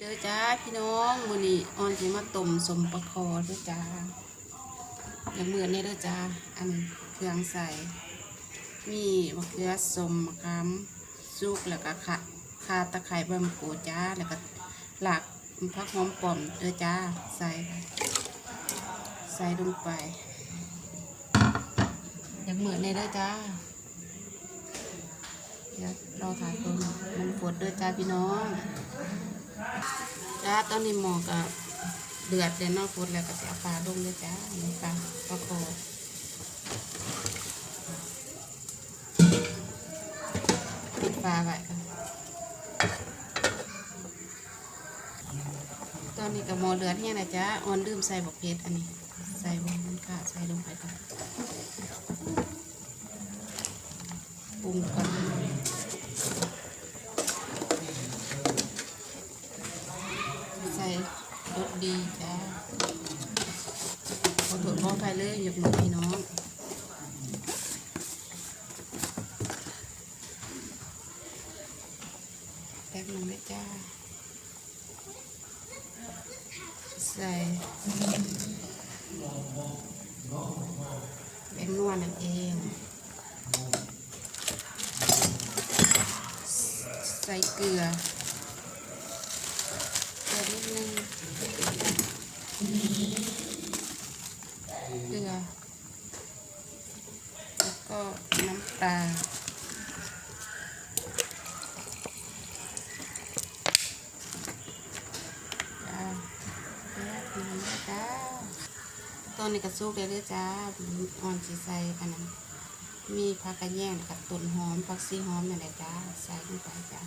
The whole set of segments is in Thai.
เด้อจ้าพี่น้องมื้อนี้ออนสิมาต้มสมปลาคอเด้อจ้าอย่างเหมือนี้เด้อจ้าอันเครื่องใส่ มีมะเขือสมมะขามสุกแล้วก็ข่าข่าตะไคร้ใบมะกรูดจ้าแล้วก็หลักผักหอมป้อมเด้อจ้าใส่ใส่ลงไปอย่างเหมือนี้เด้อจ้าเดี๋ยวเราถ่ายตรงมันฝดเด้อจ้าพี่น้อง จ้าตอนนี้หมอกับเดือดเดนนอกฟุดแล้วก็จะเอาปลาลงเลยจ้านี่ปลาปลาโคปิดปลาไว้ค่ะตอนนี้กับหมอเดือดเนี่ยนะจ้าออนลืมใส่บกเพชรอันนี้ ใส่บกมันค่ะใส่ลงไปก่อนปรุงก่อน ใส่รส ดีจ้าขอโทษขอไปเลยหยกหนูพี่น้องแป๊บนึงนะจ้า ใส่แป้งนวดนั่นเอง ใส่เกลือเกลือนิดนึงเกลื อ แล้วก็น้ำตาลจ้าแป๊บนึงนะจ้าตอนนี้กระซุกเลยเด้อจ้าอ่อนสีใส่อันนั้นมีผักกระแยงกับต้นหอมผักซีหอมนั่แหละจ้า ใส่ลงไปจ้า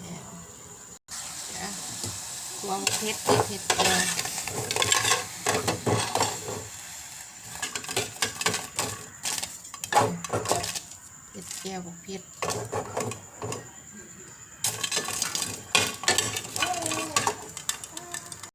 แล้วจ้ะ ตัวเพชรเผ็ดเกลือเผ็ดแก้วกับเผ็ด